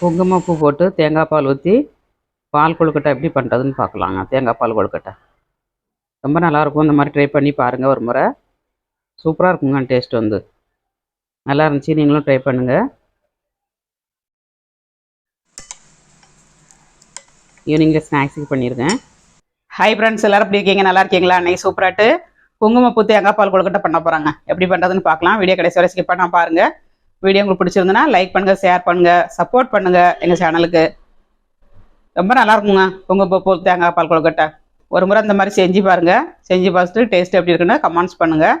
குங்குமப்பூ போட்டு தேங்காய் பால் ஊற்றி பால் கொழுக்கட்டை எப்படி பண்ணுறதுன்னு பார்க்கலாங்க. தேங்காய் பால் கொழுக்கட்டை. ரொம்ப நல்லாயிருக்கும் இந்த மாதிரி ட்ரை பண்ணி பாருங்கள் ஒரு முறை. சூப்பராக இருக்குங்க டேஸ்ட் வந்து. நல்லா இருந்துச்சு. நீங்களும் ட்ரை பண்ணுங்கள் ஈவினிங்கில் ஸ்நாக்ஸுக்கு பண்ணியிருக்கேன் ஹாய் ஃப்ரெண்ட்ஸ் எல்லாரும் எப்படி இருக்கீங்க? நல்லா இருக்கீங்களா? அன்னைக்கு சூப்பராட்டு குங்குமப்பூ தேங்காய் பால் கொழுக்கட்டை பண்ண போகிறாங்க எப்படி பண்ணுறதுன்னு பார்க்கலாம். வீடியோ கடைசி வரை ஸ்கிப் பண்ணால் பாருங்கள் வீடியோ உங்களுக்கு பிடிச்சிருந்தனா லைக் பண்ணுங்கள் ஷேர் பண்ணுங்கள் சப்போர்ட் பண்ணுங்கள் எங்கள் சேனலுக்கு ரொம்ப நல்லா இருக்குங்க. குங்குமப்பூ தேங்காய் பால் கொழுக்கட்டை. ஒரு முறை இந்த மாதிரி செஞ்சு பாருங்கள் செஞ்சு பார்த்துட்டு டேஸ்ட் எப்படி இருக்குன்னு கமெண்ட்ஸ் பண்ணுங்கள்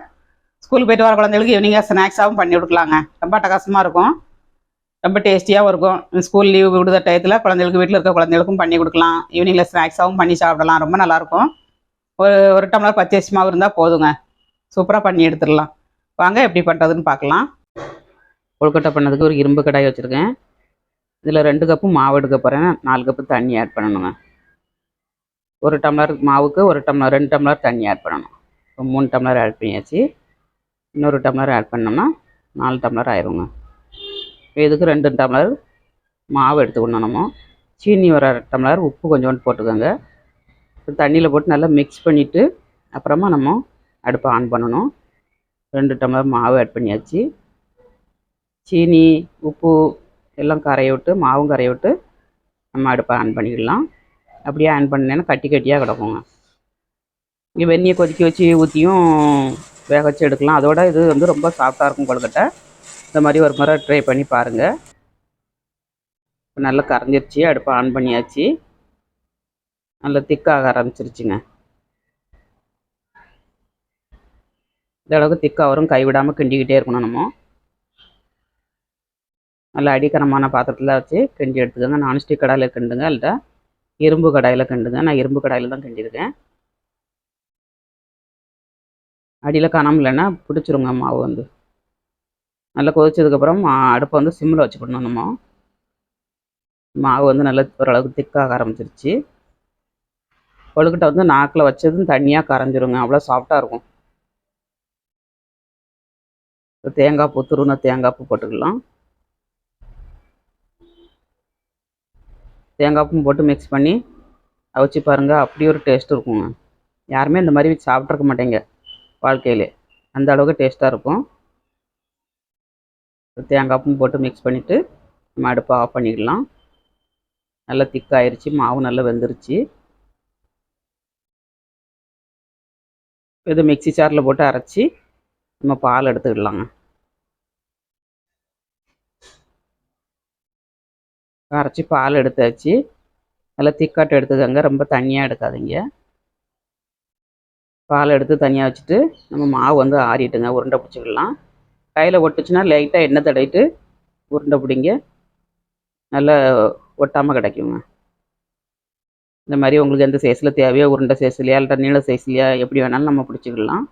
ஸ்கூல் போயிட்டு வர குழந்தைகளுக்கு ஈவினிங்காக ஸ்நாக்ஸாகவும் பண்ணி கொடுக்கலாங்க. ரொம்ப அட்டகாசமாக இருக்கும். ரொம்ப டேஸ்டியாகவும் இருக்கும். ஸ்கூல் லீவ் விடுத டயத்தில் குழந்தைகளுக்கு வீட்டில் இருக்க குழந்தைகளுக்கும் பண்ணி கொடுக்கலாம். ஈவினிங்கில் ஸ்நாக்ஸாகவும் பண்ணி சாப்பிடலாம். ரொம்ப நல்லாயிருக்கும் ஒரு ஒரு டம்ளர் பச்சரிசி மாவு இருந்தால் போதுங்க. சூப்பராக பண்ணி எடுத்துடலாம். வாங்க எப்படி பண்ணுறதுன்னு பார்க்கலாம். கொழுக்கட்டை பண்ணதுக்கு ஒரு இரும்பு கடாய் வச்சுருக்கேன். இதில் ரெண்டு கப்பு மாவு எடுக்க போகிறேன் நாலு கப்பு தண்ணி ஆட் பண்ணணுங்க. ஒரு டம்ளர் மாவுக்கு ஒரு டம்ளர் ரெண்டு டம்ளர் தண்ணி ஆட் பண்ணணும். இப்போ மூணு டம்ளர் ஆட் பண்ணியாச்சு. இன்னொரு டம்ளர் ஆட் பண்ணோம்னா நாலு டம்ளர் ஆயிருங்க. இதுக்கு ரெண்டு டம்ளர் மாவு எடுத்துக்கணும் நம்ம சீனி ஒரு அரை டம்ளர் உப்பு கொஞ்சோண்டு போட்டுக்கோங்க. தண்ணியில் போட்டு நல்லா மிக்ஸ் பண்ணிவிட்டு அப்புறமா நம்ம அடுப்பை ஆன் பண்ணணும். ரெண்டு டம்ளர் மாவு ஆட் பண்ணியாச்சு. சீனி உப்பு எல்லாம் கரைய விட்டு மாவும் கரைய விட்டு நம்ம அடுப்பை ஆன் பண்ணிடலாம். அப்படியே ஆன் பண்ணேன்னா கட்டி கட்டியாக கிடக்குங்க. இங்கே வெந்நியை கொதிக்க வச்சு ஊற்றியும் வேக வச்சு எடுக்கலாம். அதோட இது வந்து ரொம்ப சாஃப்டாக இருக்கும் கொழுக்கட்டை. இந்த மாதிரி ஒரு முறை ட்ரை பண்ணி பாருங்கள் நல்லா கரைஞ்சிருச்சு. அடுப்பை ஆன் பண்ணியாச்சு. நல்லா திக்காக ஆரம்பிச்சிருச்சுங்க. இந்த அளவுக்கு திக்காக வரும். கைவிடாமல் கிண்டிக்கிட்டே இருக்கணும் நம்ம. நல்லா அடிக்கரமான பாத்திரத்தில் வச்சு கிண்டி எடுத்துக்கோங்க. நான்ஸ்டிக் கடாயில் கிண்டுங்க இல்லை இரும்பு கடாயில் கிண்டுங்க. நான் இரும்பு கடாயில் தான் கிண்டிருக்கேன். அடியில் காணாமல் இல்லைன்னா பிடிச்சிருங்க மாவு வந்து. நல்லா கொதிச்சதுக்கப்புறம் அடுப்பை வந்து சிம்மில் வச்சுக்கணும் நம்ம. மாவு வந்து நல்லா ஓரளவுக்கு திக்காக ஆரம்பிச்சிருச்சு. கொழுக்கட்டை வந்து நாக்கில் வச்சதும் தண்ணியாக கரைஞ்சிருங்க. அவ்வளோ சாஃப்டாக இருக்கும். தேங்காய் பூ துருவின தேங்காய் பூ போட்டுக்கலாம். தேங்காய் பூ போட்டு மிக்ஸ் பண்ணி அவிச்சு பாருங்கள் அப்படி ஒரு டேஸ்ட் இருக்குங்க. யாருமே இந்த மாதிரி சாப்பிட்ருக்க மாட்டேங்க. வாழ்க்கையிலே. அந்த அளவுக்கு டேஸ்ட்டாக இருக்கும். தேங்காய் பூ போட்டு மிக்ஸ் பண்ணிவிட்டு நம்ம அடுப்பை ஆஃப் பண்ணிக்கலாம் நல்லா திக்காயிருச்சு மாவு நல்லா வெந்துருச்சு. இது மிக்சி சாரில் போட்டு அரைச்சி நம்ம பால் எடுத்துக்கிடலாங்க. அரைச்சி பால் எடுத்தாச்சு. நல்லா திக்காட்டு எடுத்துக்கோங்க ரொம்ப தண்ணியாக எடுக்காதீங்க. பால் எடுத்து தனியாக வச்சுட்டு நம்ம மாவு வந்து ஆறிட்டுங்க. உருண்டை பிடிச்சிக்கலாம். கையில் ஒட்டுச்சுன்னா லைட்டாக எண்ணெய் தடவிட்டு உருண்டை பிடிங்க. நல்லா ஒட்டாமல் கிடைக்குங்க. இந்த மாதிரி உங்களுக்கு எந்த சைஸில் தேவையோ உருண்டை சைஸ்லையா இல்லை நீள சைஸ்லையா எப்படி வேணாலும் நம்ம பிடிச்சிக்கலாம்.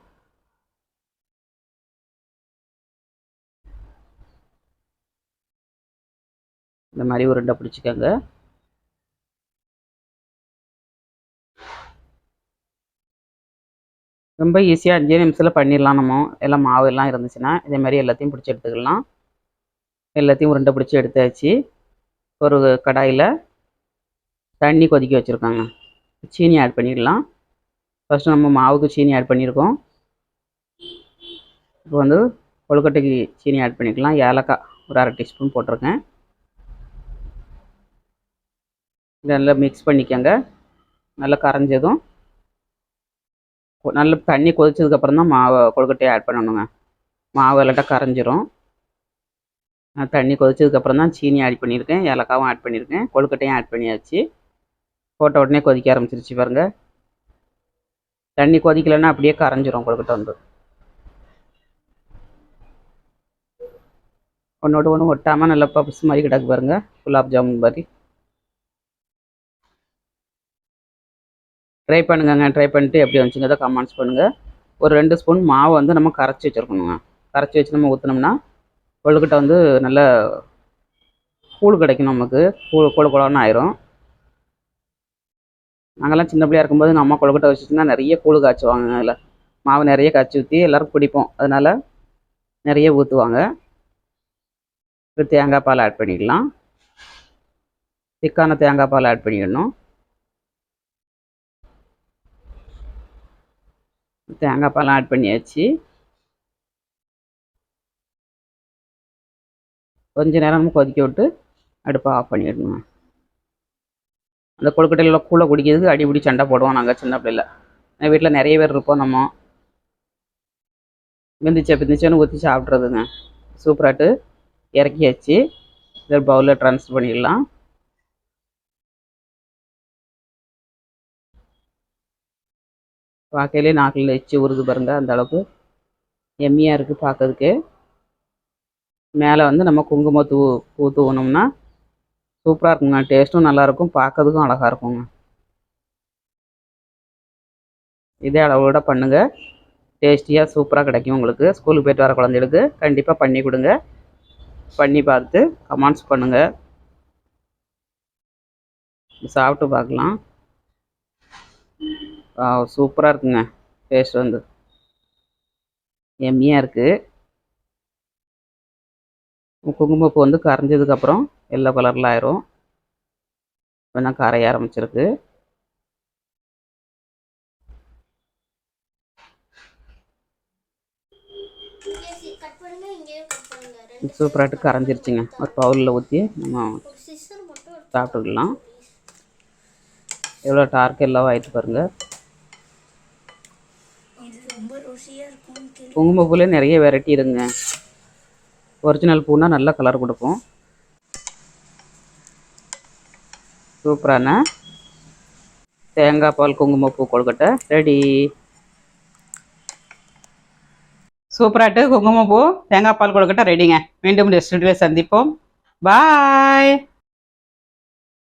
இந்த மாதிரி உருண்டை பிடிச்சிக்கோங்க. ரொம்ப ஈஸியாக அஞ்சே நிமிஷத்தில் பண்ணிடலாம் நம்ம. எல்லாம் மாவு எல்லாம் இருந்துச்சுன்னா இதே மாதிரி எல்லாத்தையும் பிடிச்சி எடுத்துக்கலாம். எல்லாத்தையும் உருண்டை பிடிச்சி எடுத்தாச்சு. ஒரு கடாயில் தண்ணி கொதிக்க வச்சுருக்காங்க. சீனி ஆட் பண்ணிடலாம். ஃபஸ்ட்டு நம்ம மாவுக்கு சீனி ஆட் பண்ணியிருக்கோம் இப்போ வந்து கொழுக்கட்டைக்கு சீனி ஆட் பண்ணிக்கலாம். ஏலக்காய் ஒரு அரை டீஸ்பூன் போட்டிருக்கேன். நல்லா மிக்ஸ் பண்ணிக்கோங்க. நல்லா கரைஞ்சதும் நல்ல தண்ணி கொதிச்சதுக்கப்புறம் தான் மாவை கொழுக்கட்டையை ஆட் பண்ணணுங்க. மாவு இல்லாட்டா கரைஞ்சிரும். தண்ணி கொதிச்சதுக்கப்புறம் தான் சீனி ஆட் பண்ணியிருக்கேன் ஏலக்காவும் ஆட் பண்ணியிருக்கேன் கொழுக்கட்டையும் ஆட் பண்ணியாச்சு. போட்ட உடனே கொதிக்க ஆரம்பிச்சிருச்சு பாருங்கள் தண்ணி கொதிக்கலைன்னா அப்படியே கரைஞ்சிரும் கொழுக்கட்டை வந்து. ஒன்றோட ஒன்று ஒட்டாமல் நல்லா பப்ஸ் மாதிரி கிடக்கு பாருங்கள் குலாப் ஜாமுன் மாதிரி. ட்ரை பண்ணுங்கங்க ட்ரை பண்ணிட்டு எப்படி வந்துச்சுங்கிறத கமெண்ட்ஸ் பண்ணுங்கள் ஒரு ரெண்டு ஸ்பூன் மாவு வந்து நம்ம கரைச்சி வச்சுருக்கணுங்க. கரைச்சி வச்சு நம்ம ஊற்றினோம்னா கொழுக்கட்டை வந்து நல்ல கூழ் கிடைக்கும் நமக்கு. கூழ் கொழு குழன்னு ஆயிரும். நாங்கள்லாம் சின்ன பிள்ளையா இருக்கும்போது எங்கள் அம்மா கொழுக்கட்டை வச்சுச்சுன்னா நிறைய கூழ் காய்ச்சுவாங்க. அதில் மாவு நிறைய காய்ச்சி ஊற்றி எல்லோரும் குடிப்போம் அதனால் நிறைய ஊற்றுவாங்க தேங்காய் பால் ஆட் பண்ணிக்கலாம் திக்கான தேங்காய் பால் ஆட் பண்ணிக்கணும் தேங்காய் பாலாம் ஆட் பண்ணியாச்சு. கொஞ்ச நேரம் கொதிக்க விட்டு அடுப்பை ஆஃப் பண்ணிடணும்? அந்த கொழுக்கட்டையில் கூழ குடிக்கிறதுக்கு அடிப்படி சண்டை போடுவோம் நாங்கள் சின்ன பிள்ளைல வீட்டில் நிறைய பேர் இருப்போம் நம்ம. வெந்துச்சா பிந்துச்சான்னு ஊற்றி சாப்பிட்றதுங்க. சூப்பராட்டு. இறக்கியாச்சு. இதை பவுலில் ட்ரான்ஸ்ஃபர் பண்ணிடலாம். பார்க்கையிலே நாக்கில் எச்சு உருது பாருங்க அந்த அளவுக்கு எம்மியாக இருக்குது பார்க்கறதுக்கு மேலே வந்து நம்ம குங்குமத்தூ பூ தூவணும்னா சூப்பராக இருக்குங்க. டேஸ்ட்டும் நல்லாயிருக்கும் பார்க்கறதுக்கும் அழகாக இருக்குங்க. இதே அளவோட பண்ணுங்கள் டேஸ்டியாக சூப்பராக கிடைக்கும் உங்களுக்கு. ஸ்கூலுக்கு போயிட்டு வர குழந்தைகளுக்கு கண்டிப்பாக பண்ணி கொடுங்க. பண்ணி பார்த்து கமெண்ட்ஸ் பண்ணுங்கள் சாப்பிட்டு பார்க்கலாம். சூப்பராக இருக்குங்க. டேஸ்ட் வந்து. எம்மியாக இருக்குது குங்குமப்பூ வந்து கரைஞ்சதுக்கப்புறம் எல்லோ கலரில் ஆயிரும். இப்போ கரைய ஆரம்பிச்சிருக்கு. சூப்பராகிட்டு கரைஞ்சிருச்சுங்க. ஒரு பவுலில் ஊற்றி நம்ம சாப்பிட்டுக்கலாம். எவ்வளோ டார்க் எல்லாம் ஆயிட்டு பாருங்கள் இது ரொம்ப ருசியா இருக்கும் குங்குமப்பூலே நிறைய வெரைட்டி இருங்க ஒரிஜினல் பூனா நல்ல கலர் கொடுக்கும். சூப்பரான தேங்காய் பால் குங்குமப்பூ கொழுக்கட்டை. ரெடி சூப்பராட்டு குங்குமப்பூ தேங்காய் பால் கொழுக்கட்டை. ரெடிங்க மீண்டும் ரெஸ்டாரண்ட்டில் சந்திப்போம். பாய்